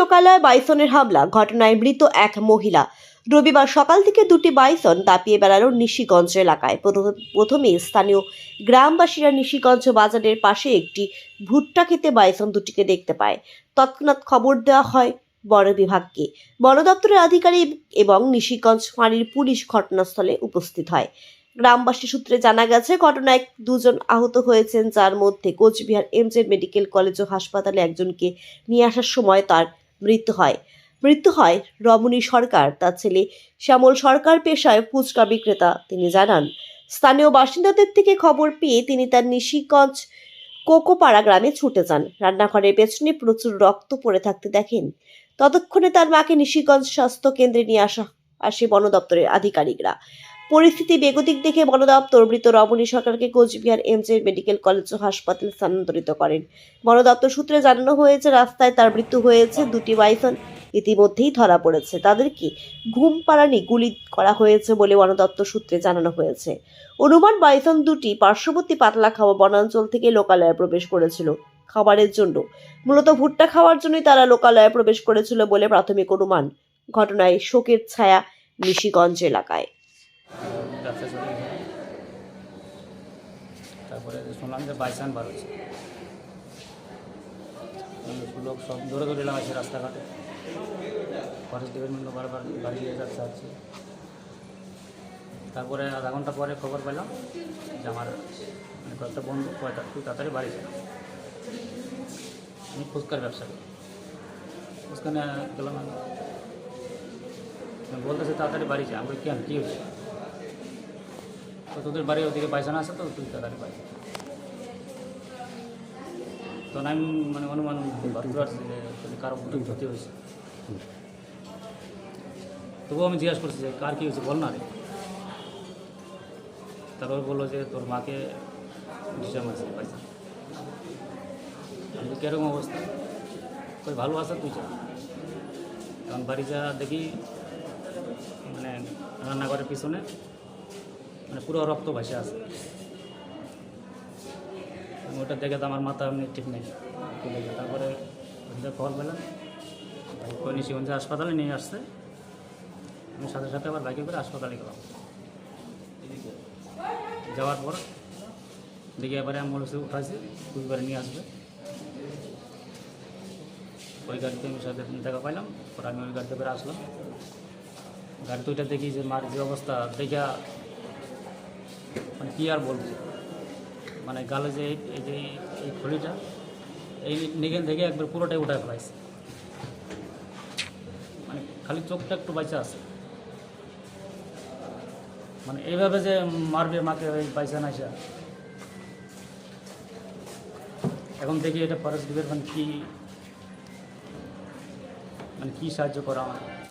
লোকালয়ে বাইসনের হামলা, ঘটনায় মৃত এক মহিলা। রবিবার সকাল থেকে দুটি বাইসন দাপিয়ে বেড়ালো নিশিগঞ্জ এলাকায়। প্রথম- স্থানীয় গ্রামবাসীরা নিশিগঞ্জ বাজারের পাশে একটি ভুট্টা খেতে বাইসন দুটিকে দেখতে পায়। তৎক্ষণাৎ খবর দেওয়া হয় বন বিভাগকে। বন দপ্তরের আধিকারিক এবং নিশিগঞ্জ ফাঁড়ির পুলিশ ঘটনাস্থলে উপস্থিত হয়। গ্রামবাসী সূত্রে জানা গেছে, ঘটনায় দুজন আহত হয়েছেন, যার মধ্যে কোচবিহার এমজে মেডিকেল কলেজ ও হাসপাতালে একজনকে নিয়ে আসার সময় তার মৃত্যু হয়। মৃত্যু হয় রমণী সরকার, তার ছেলে শ্যামল সরকার পেশায় ফুচকা বিক্রেতা, তিনি জানান। স্থানীয় বাসিন্দাদের থেকে খবর পেয়ে তিনি তার নিশিগঞ্জ কোকোপাড়া গ্রামে ছুটে যান। রান্নাঘরের পেছনে প্রচুর রক্ত পড়ে থাকতে দেখেন। ততক্ষণে তার মাকে নিশিগঞ্জ স্বাস্থ্য কেন্দ্রে নিয়ে আসা আসে বন দপ্তরের আধিকারিকরা। পরিস্থিতি বেগতিক দেখে বন দপ্তর মৃত রমণী সরকারকে কোচবিহার এমজে মেডিকেল কলেজ ও হাসপাতালে স্থানান্তরিত করেন। বন দপ্তর সূত্রে জানানো হয়েছে, রাস্তায় তার মৃত্যু হয়েছে, দুটি বাইসন ইতিমধ্যেই ধরা পড়েছে। তাদেরকে ঘুম পাড়ানি গুলি করা হয়েছে বলে বন দপ্তর সূত্রে জানানো হয়েছে। অনুমান, বাইসন দুটি পার্শ্ববর্তী পাতলা খাওয়া বনাঞ্চল থেকে লোকালয়ে প্রবেশ করেছিল। খাবারের জন্য, মূলত ভুট্টা খাওয়ার জন্যই তারা লোকালয়ে প্রবেশ করেছিল বলে প্রাথমিক অনুমান। ঘটনায় শোকের ছায়া নিশিগঞ্জ এলাকায় ব্যবসা চলে গেছে তারপরে শুনলাম যে বাইসান বার হয়েছে। লোক সব ধরে ধরে এলাম আছে রাস্তাঘাটে। ফরেস্ট ডিপার্টমেন্টও বারবার বাড়িয়ে যাচ্ছে আছে তারপরে আধা ঘণ্টা পরে খবর পেলাম যে আমার মানে কয়েকটা বন্ধু কয়েকটা খুব তাড়াতাড়ি বাড়ি যায় আমি ফুচকার ব্যবসা করি ফুচকা নিয়ে গেলাম বলতেছে তাড়াতাড়ি বাড়ি যায় আমি কেন? কী হয়েছে? তোদের বাড়ি ওদিকে পায়খানা আছে তো তুই তাড়াতাড়ি পাই তখন আমি মানে অনুমান ভাবতে পারছি যে কারও কোনো ক্ষতি হয়েছে। তবুও আমি জিজ্ঞাসা করছি যে কার কী হয়েছে বল না রে। তারপর বলল যে তোর মাকে ডিসা মারছে পয়সা আমি কীরকম অবস্থা? কই ভালো আছে তুই যা। তখন বাড়ি যা দেখি মানে রান্নাঘরের পিছনে মানে পুরো রক্ত ভাসে আছে। ওটা দেখে তো আমার মাথা এমনি ঠিক নেই। তারপরে ওইটা খবর পেলাম। ভাই নিশিগঞ্জ হাসপাতালে নিয়ে আসছে। আমি সাথে সাথে আবার বাইকে করে হাসপাতালে গেলাম। যাওয়ার পর দেখি এবারে অ্যাম্বুলেন্সে উঠাইছে। কুচবিহারে নিয়ে আসবে। ওই গাড়িতে আমি সাথে দেখা পাইলাম। পরে আমি ওই গাড়িতে করে আসলাম। গাড়ি দুইটা দেখি যে মার যে অবস্থা দেখা মানে কী আর বলব? মানে গালে যে এই- যে এই খড়িটা এই নিগেন থেকে একবার পুরোটাই উঠায় ফেলাইছে। মানে খালি চোখটা একটু বাইচা আছে। মানে এইভাবে যে মারবে মাকে বাইচা নাইসা এখন দেখি এটা ফরেস্ট ডিপার্টমেন্ট কি মানে কী সাহায্য করা আমার